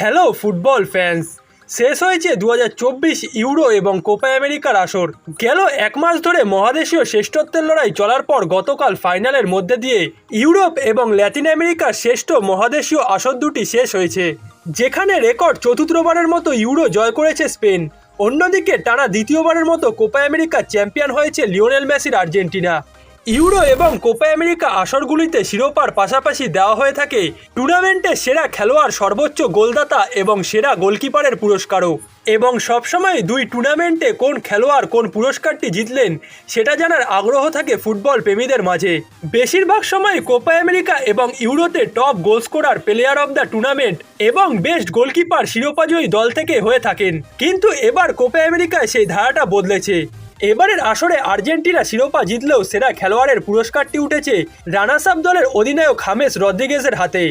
Hello football fans. শেষ হয়েছে দু হাজার চব্বিশ ইউরো এবং কোপা আমেরিকার আসর। গেল এক মাস ধরে মহাদেশীয় শ্রেষ্ঠত্বের লড়াই চলার পর গতকাল ফাইনালের মধ্যে দিয়ে ইউরোপ এবং ল্যাতিন আমেরিকার শ্রেষ্ঠ মহাদেশীয় আসর দুটি শেষ হয়েছে, যেখানে রেকর্ড চতুর্থবারের মতো ইউরো জয় করেছে স্পেন। অন্যদিকে টানা দ্বিতীয়বারের মতো কোপা আমেরিকার চ্যাম্পিয়ন হয়েছে লিওনেল মেসির আর্জেন্টিনা। ইউরো এবং কোপা আমেরিকা আসরগুলিতে শিরোপার পাশাপাশি দেওয়া হয়ে থাকে টুর্নামেন্টে সেরা খেলোয়াড়, সর্বোচ্চ গোলদাতা এবং সেরা গোলকিপারের পুরস্কারও। এবং সবসময় দুই টুর্নামেন্টে কোন খেলোয়াড় কোন পুরস্কারটি জিতলেন, সেটা জানার আগ্রহ থাকে ফুটবল প্রেমীদের মাঝে। বেশিরভাগ সময় কোপা আমেরিকা এবং ইউরোতে top goal scorer player of the tournament এবং বেস্ট গোলকিপার শিরোপাজয়ী দল থেকে হয়ে থাকেন। কিন্তু এবার কোপা আমেরিকায় সেই ধারাটা বদলেছে। এবারের আসরে আর্জেন্টিনা শিরোপা জিতলেও সেরা খেলোয়াড়ের পুরস্কারটি উঠেছে রানার্স আপ দলের অধিনায়ক হামেস রদ্রিগেজের হাতে।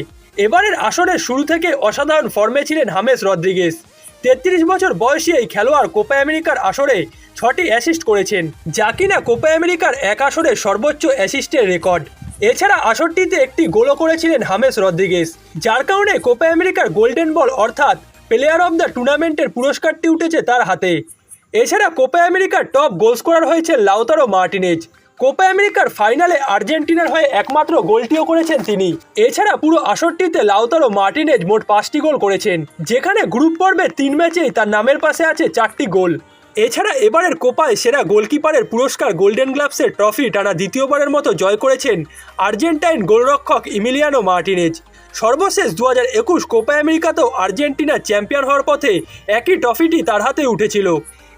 এবারের আসরের শুরু থেকে অসাধারণ ফর্মে ছিলেন হামেস রদ্রিগেজ। তেত্রিশ বছর বয়সী এই খেলোয়াড় কোপা আমেরিকার আসরে ছটি অ্যাসিস্ট করেছেন, যা কিনা কোপা আমেরিকার এক আসরে সর্বোচ্চ অ্যাসিস্টের রেকর্ড। এছাড়া আসরটিতে একটি গোলও করেছিলেন হামেস রদ্রিগেজ, যার কারণে কোপা আমেরিকার গোল্ডেন বল অর্থাৎ প্লেয়ার অব দ্য টুর্নামেন্টের পুরস্কারটি উঠেছে তার হাতে। এছাড়া কোপা আমেরিকার টপ গোল স্কোরার হয়েছে লাউতারো মার্টিনেজ। কোপা আমেরিকার ফাইনালে আর্জেন্টিনার হয়ে একমাত্র গোলটিও করেছেন তিনি। এছাড়া পুরো আসরটিতে লাউতারো মার্টিনেজ মোট পাঁচটি গোল করেছেন, যেখানে গ্রুপ পর্বে তিন ম্যাচেই তার নামের পাশে আছে চারটি গোল। এছাড়া এবারের কোপায় সেরা গোলকিপারের পুরস্কার গোল্ডেন গ্লাভসের ট্রফি টানা দ্বিতীয়বারের মতো জয় করেছেন আর্জেন্টাইন গোলরক্ষক ইমিলিয়ানো মার্টিনেজ। সর্বশেষ দু হাজার একুশ কোপা আমেরিকাতেও আর্জেন্টিনা চ্যাম্পিয়ন হওয়ার পথে একই ট্রফিটি তার হাতে উঠেছিল।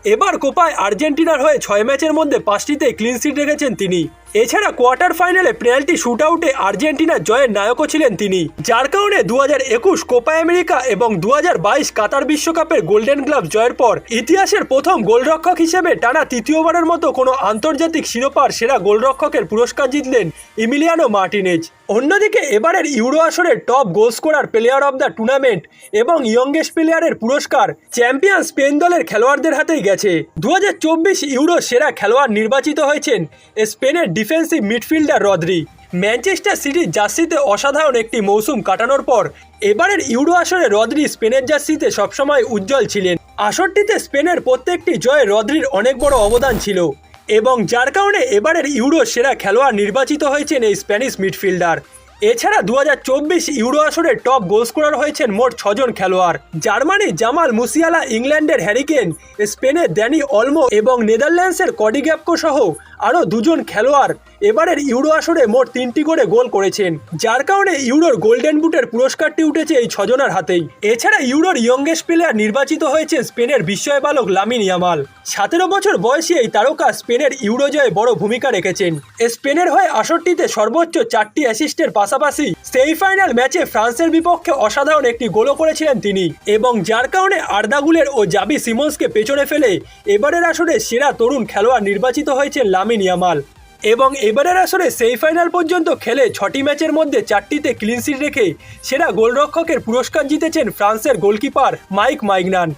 এবার কোপায় আর্জেন্টিনার হয়ে ছয় ম্যাচের মধ্যে পাঁচটিতে ক্লিনশিট রেখেছেন তিনি। এছাড়া কোয়ার্টার ফাইনালে পেনাল্টি শুট আউটে আর্জেন্টিনার জয়ের নায়কও ছিলেন তিনি। যার কারণে দু হাজার একুশ কোপা আমেরিকা এবং দু হাজার বাইশ কাতার বিশ্বকাপের গোল্ডেন গ্লাভ জয়ের পর ইতিহাসের প্রথম গোলরক্ষক হিসেবে টানা তৃতীয়বারের মতো কোনো আন্তর্জাতিক শিরোপার সেরা গোলরক্ষকের পুরস্কার জিতলেন ইমিলিয়ানো মার্টিনেজ। অন্যদিকে এবারের ইউরো আসরের top goal scorer player of the tournament এবং ইয়ংগেস্ট প্লেয়ারের পুরস্কার চ্যাম্পিয়ন স্পেন দলের খেলোয়াড়দের হাতেই গেছে। দু হাজার চব্বিশ ইউরো সেরা খেলোয়াড় নির্বাচিত হয়েছেন স্পেনের ডিফেন্সিভ মিডফিল্ডার রদ্রি, ম্যানচেস্টার সিটির জার্সিতে অসাধারণ একটি মৌসুম কাটানোর পর, এবারের ইউরো আসরে রদ্রি স্পেনের জার্সিতে সবসময় উজ্জ্বল ছিলেন। আসরটিতে স্পেনের প্রত্যেকটি জয়ে রদ্রির অনেক বড় অবদান ছিল এবং যার কারণে এবারের ইউরো সেরা খেলোয়াড় নির্বাচিত হয়েছেন এই স্প্যানিশ মিডফিল্ডার। এছাড়া দু হাজার চব্বিশ ইউরো আসরের টপ গোল স্কোরার হয়েছেন মোট ছজন খেলোয়াড়। জার্মানি জামাল মুসিয়ালা, ইংল্যান্ডের হ্যারিকেন স্পেনের ড্যানি অলমো এবং নেদারল্যান্ডসের কডিগ্যাপকো সহ আরও দুজন খেলোয়াড় এবারের ইউরো আসরে মোট তিনটি করে গোল করেছেন। যার কারণে ইউরোর গোল্ডেন বুটের পুরস্কারটি উঠেছে এই ছজনের হাতেই। এছাড়া ইউরোর ইয়ংগেস্ট প্লেয়ার নির্বাচিত হয়েছে স্পেনের বিস্ময় বালক লামিন ইয়ামাল। সতেরো বছর বয়সী এই তারকা স্পেনের ইউরো জয়ে বড় ভূমিকা রেখেছেন। স্পেনের হয়ে আসরটিতে সর্বোচ্চ চারটি অ্যাসিস্টের পাশাপাশি সেমিফাইনাল ম্যাচে ফ্রান্সের বিপক্ষে অসাধারণ একটি গোলও করেছিলেন তিনি। এবং যার কারণে আর্দাগুলের ও জাবি সিমন্সকে পেছনে ফেলে এবারের আসরে সেরা তরুণ খেলোয়াড় নির্বাচিত হয়েছেন লামিন ইয়ামাল। এবং এবারের আসরে সেমিফাইনাল পর্যন্ত খেলে ছটি ম্যাচের মধ্যে চারটিতে ক্লিনশিট রেখে সেরা গোলরক্ষকের পুরস্কার জিতেছেন ফ্রান্সের গোলকিপার মাইক মাইগনান।